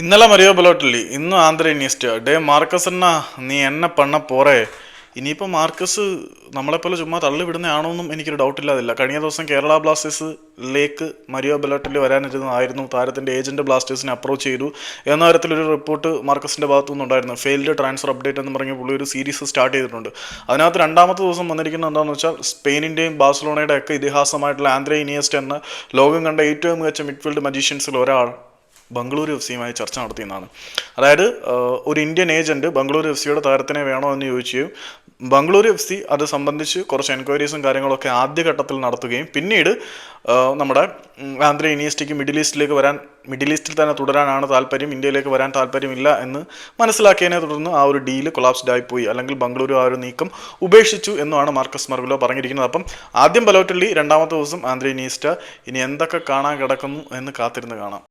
ഇന്നലെ മരിയോ ബലോട്ടില്ലി. ഇന്നും Andhra Iniesta day Marcus എന്നാ നീ എന്നെ പണ്ണ പോറേ ഇനിയിപ്പോൾ മാർക്കസ് നമ്മളെപ്പോലെ ചുമ്മാ തള്ളി വിടുന്നതാണോ എന്നും എനിക്കൊരു ഡൗട്ടില്ലാതില്ല കഴിഞ്ഞ ദിവസം കേരള ബ്ലാസ്റ്റേഴ്സിലേക്ക് മരിയോ ബലോട്ടില്ലി വരാനിരുന്നതായിരുന്നു. താരത്തിന്റെ ഏജന്റ് ബ്ലാസ്റ്റേഴ്സിനെ അപ്രോച്ച് ചെയ്തു. എന്ന തരത്തിലൊരു റിപ്പോർട്ട് മാർക്കസിന്റെ ഭാഗത്തു നിന്നുണ്ടായിരുന്നു ഫെയിൽഡ് ട്രാൻസ്ഫർ അപ്ഡേറ്റ് എന്ന് പറഞ്ഞ പുള്ളി ഒരു സീരീസ് സ്റ്റാർട്ട് ചെയ്തിട്ടുണ്ട്. അതിനകത്ത് രണ്ടാമത്തെ ദിവസം വന്നിരിക്കുന്നത് എന്താണെന്ന് വെച്ചാൽ സ്പെയിനിന്റെയും ബാഴ്സലോണയുടെ ഒക്കെ ഇതിഹാസമായിട്ടുള്ള ആന്ധ്ര ഇനിയസ്റ്റ് എന്ന ലോകം കണ്ട ഏറ്റവും മികച്ച മിഡ്ഫീൽഡ് മജീഷ്യൻസിൽ ഒരാൾ ബംഗളൂരു എഫ് സിയുമായി ചർച്ച നടത്തിയെന്നാണ്. അതായത് ഒരു ഇന്ത്യൻ ഏജന്റ് ബംഗളൂരു എഫ് സിയുടെ താരത്തിനെ വേണോ എന്ന് ചോദിക്കുകയും ബംഗളൂരു എഫ് സി അത് സംബന്ധിച്ച് കുറച്ച് എൻക്വയറീസും കാര്യങ്ങളൊക്കെ ആദ്യഘട്ടത്തിൽ നടത്തുകയും പിന്നീട് നമ്മുടെ ആന്ധ്ര യൂണിവേഴ്സിറ്റിക്ക് മിഡിൽ ഈസ്റ്റിലേക്ക് വരാൻ മിഡിൽ ഈസ്റ്റിൽ തന്നെ തുടരാനാണ് താല്പര്യം ഇന്ത്യയിലേക്ക് വരാൻ താല്പര്യമില്ല എന്ന് മനസ്സിലാക്കിയതിനെ തുടർന്ന് ആ ഒരു ഡീൽ കൊളാപ്സ്ഡ് ആയിപ്പോയി അല്ലെങ്കിൽ ബംഗളൂരു ആ ഒരു നീക്കം ഉപേക്ഷിച്ചു എന്നാണ് മാർക്കസ് മർവിലോ പറഞ്ഞിരിക്കുന്നത്. അപ്പം ആദ്യം ബലോട്ടല്ലി രണ്ടാമത്തെ ദിവസം ആന്ധ്ര യൂണിവേഴ്സിറ്റി ഇനി എന്തൊക്കെ കാണാൻ കിടക്കുന്നു എന്ന് കാത്തിരുന്ന് കാണാം.